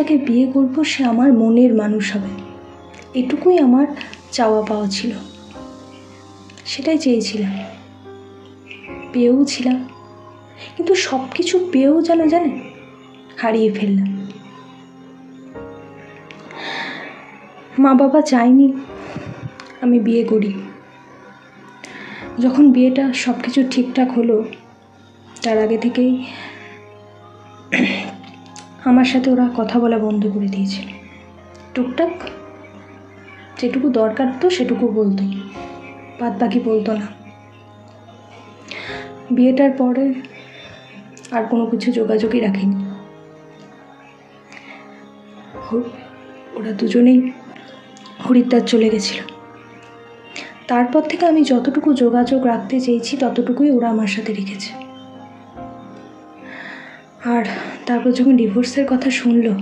যাকে বিয়ে করব, সে আমার মনের মানুষ হবে। এটুকুই আমার চাওয়া পাওয়া ছিল। সেটাই চেয়েছিলাম। পেয়েও ছিলাম। কিন্তু সব কিছু পেয়েও যেন জানে হারিয়ে ফেললাম। মা বাবা চায়নি আমি বিয়ে করি। যখন বিয়েটা সব কিছু ঠিকঠাক হলো, তার আগে থেকেই আমার সাথে ওরা কথা বলা বন্ধ করে দিয়েছিল। টুকটাক যেটুকু দরকার তো সেটুকু বলতো। বাদ বাকি বলতো না। বিয়েটার পরে আর কোনো কিছু যোগাযোগই রাখেনি। ওরা দুজনেই হরিদ্বার চলে গেছিল। তারপর থেকে আমি যতটুকু যোগাযোগ রাখতে চেয়েছি ততটুকুই ওরা আমার সাথে রেখেছে। আর তারপর যখন ডিভোর্সের কথা শুনলো